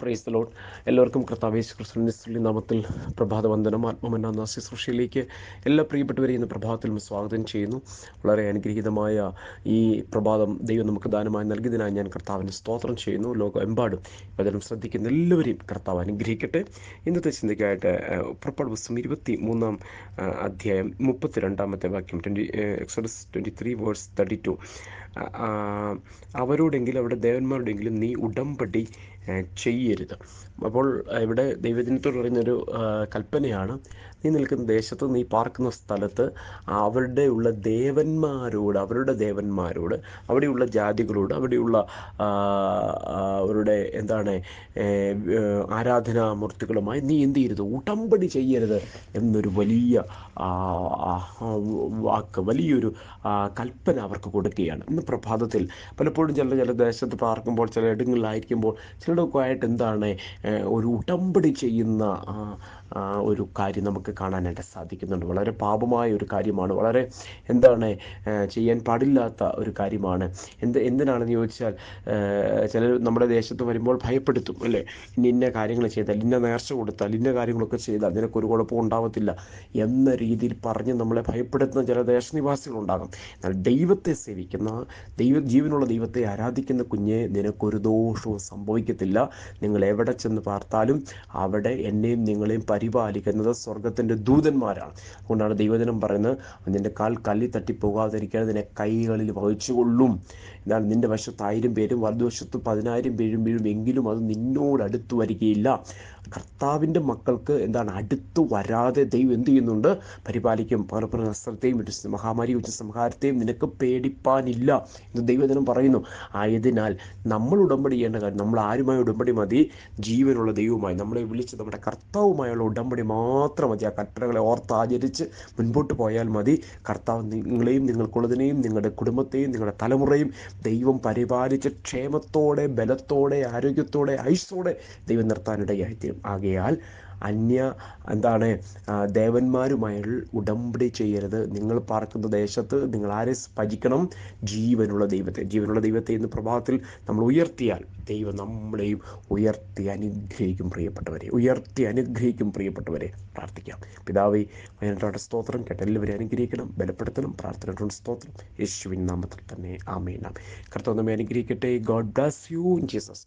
Price load എല്ലാവർക്കും കർത്താവേശ് ക്രിസ്തുവിന്റെ നാമത്തിൽ പ്രഭാത വന്ദനം ആത്മമന്ന ശുശ്രൂഷയിലേക്ക് എല്ലാ പ്രിയപ്പെട്ടവരെയും ഇന്ന് പ്രഭാതത്തിൽ സ്വാഗതം ചെയ്യുന്നു. വളരെ അനുഗ്രഹീതമായ ഈ പ്രഭാതം ദൈവം നമുക്ക് ദാനമായി നൽകിയതിനായി ഞാൻ കർത്താവിന് സ്തോത്രം ചെയ്യുന്നു. ലോകമെമ്പാടും വചനം ശ്രദ്ധിക്കുന്ന എല്ലാവരെയും കർത്താവ് അനുഗ്രഹിക്കട്ടെ. ഇന്നത്തെ ചിന്തയ്ക്കായിട്ട് പുറപ്പാട് പുസ്തകം ഇരുപത്തി മൂന്നാം അധ്യായം മുപ്പത്തിരണ്ടാമത്തെ വാക്യം twenty Exodus twenty three verse thirty two. അവരോടെങ്കിലും അവരുടെ ദേവന്മാരോടെങ്കിലും നീ ഉടമ്പടി ഏഹ്, ചെയ്യരുത്. അപ്പോൾ ഇവിടെ ദൈവജനത്തോട് പറയുന്നൊരു കൽപ്പനയാണ് നീ നിൽക്കുന്ന ദേശത്ത് നീ പാർക്കുന്ന സ്ഥലത്ത് അവരുടെ ഉള്ള ദേവന്മാരോട് അവരുടെ ദേവന്മാരോട് അവിടെയുള്ള ജാതികളോട് അവിടെയുള്ള അവരുടെ എന്താണ് ആരാധനാമൂർത്തികളുമായി നീ എന്ത് ചെയ്യരുത്? ഉടമ്പടി ചെയ്യരുത്. എന്നൊരു വലിയ വാക്ക് വലിയൊരു കൽപ്പന അവർക്ക് കൊടുക്കുകയാണ്. ഇന്ന് പ്രഭാതത്തിൽ പലപ്പോഴും ചില ചില ദേശത്ത് പാർക്കുമ്പോൾ ചില ഇടങ്ങളിലായിരിക്കുമ്പോൾ ചിലടൊക്കെ ആയിട്ട് എന്താണ് ഒരു ഉടമ്പടി ചെയ്യുന്ന ഒരു കാര്യം നമുക്ക് കാണാനായിട്ട് സാധിക്കുന്നുണ്ട്. വളരെ പാപമായ ഒരു കാര്യമാണ്. വളരെ എന്താണ് ചെയ്യാൻ പാടില്ലാത്ത ഒരു കാര്യമാണ്. എന്ത് എന്തിനാണെന്ന് ചോദിച്ചാൽ ചിലർ നമ്മുടെ ദേശത്ത് വരുമ്പോൾ ഭയപ്പെടുത്തും അല്ലേ? ഇന്ന കാര്യങ്ങൾ ചെയ്താൽ ഇന്ന നേർച്ച കൊടുത്താൽ ഇന്ന കാര്യങ്ങളൊക്കെ ചെയ്താൽ നിനക്കൊരു കുഴപ്പം ഉണ്ടാവത്തില്ല എന്ന രീതിയിൽ പറഞ്ഞ് നമ്മളെ ഭയപ്പെടുത്തുന്ന ചില ദേശനിവാസികളുണ്ടാകും. എന്നാൽ ദൈവത്തെ സേവിക്കുന്ന ദൈവ ജീവനുള്ള ദൈവത്തെ ആരാധിക്കുന്ന കുഞ്ഞെ നിനക്കൊരു ദോഷവും സംഭവിക്കത്തില്ല. നിങ്ങൾ എവിടെ ചെന്ന് പാർത്താലും അവിടെ എന്നെയും നിങ്ങളെയും പരിപാലിക്കുന്നത് സ്വർഗത്തിന്റെ ദൂതന്മാരാണ്. അതുകൊണ്ടാണ് ദൈവജനം പറയുന്നത് നിന്റെ കാൽ കല്ലി തട്ടിപ്പോകാതിരിക്കാൻ നിന്നെ കൈകളിൽ വഹിച്ചുകൊള്ളും. എന്നാൽ നിന്റെ വശത്ത് ആയിരം പേരും വലതുവശത്ത് പതിനായിരം പേരും വീഴും എങ്കിലും അത് നിന്നോട് അടുത്ത് വരികയില്ല. കർത്താവിന്റെ മക്കൾക്ക് എന്താണ്? അടുത്ത് വരാതെ ദൈവം എന്ത് ചെയ്യുന്നുണ്ട്? പരിപാലിക്കും. പകർപ്പുറ നസ്ത്രത്തെയും വിട്ട് മഹാമാരി ഉച്ച സംഹാരത്തെയും നിനക്ക് പേടിപ്പാനില്ല എന്ന് ദൈവജനം പറയുന്നു. ആയതിനാൽ നമ്മൾ ഉടമ്പടി ചെയ്യേണ്ട കാര്യം നമ്മൾ ആരുമായി ഉടമ്പടി മതി? ജീവനുള്ള ദൈവവുമായി നമ്മളെ വിളിച്ച് നമ്മുടെ കർത്താവുമായുള്ള ഉടമ്പടി മാത്രം മതി. ആ കട്ടറകളെ ഓർത്ത് ആചരിച്ച് മുൻപോട്ട് പോയാൽ മതി. കർത്താവ് നിങ്ങളെയും നിങ്ങൾക്കുള്ളതിനെയും നിങ്ങളുടെ കുടുംബത്തെയും നിങ്ങളുടെ തലമുറയും ദൈവം പരിപാലിച്ച് ക്ഷേമത്തോടെ ബലത്തോടെ ആരോഗ്യത്തോടെ ഐശ്വത്തോടെ ദൈവം നിർത്താനിടയായിത്തീരും. ആകയാൽ അന്യ എന്താണ് ദേവന്മാരുമായി ഉടമ്പടി ചെയ്യരുത്. നിങ്ങൾ പാർക്കുന്ന ദേശത്ത് നിങ്ങൾ ആരെ ഭജിക്കണം? ജീവനുള്ള ദൈവത്തെ. ജീവനുള്ള ദൈവത്തെ ഇന്ന് പ്രഭാതത്തിൽ നമ്മൾ ഉയർത്തിയാൽ ദൈവം നമ്മളെയും ഉയർത്തി അനുഗ്രഹിക്കും പ്രിയപ്പെട്ടവരെ. ഉയർത്തി അനുഗ്രഹിക്കും പ്രിയപ്പെട്ടവരെ. പ്രാർത്ഥിക്കാം. പിതാവേ വയനാട്ടോടെ സ്തോത്രം. കേട്ട എല്ലാവരെയും അനുഗ്രഹിക്കണം. ബലപ്പെടുത്തണം. പ്രാർത്ഥനയുടെ സ്തോത്രം. യേശുവിൻ നാമത്തിൽ തന്നെ ആമേനാം കർത്താവ് നമ്മെ അനുഗ്രഹിക്കട്ടെ. God bless you Jesus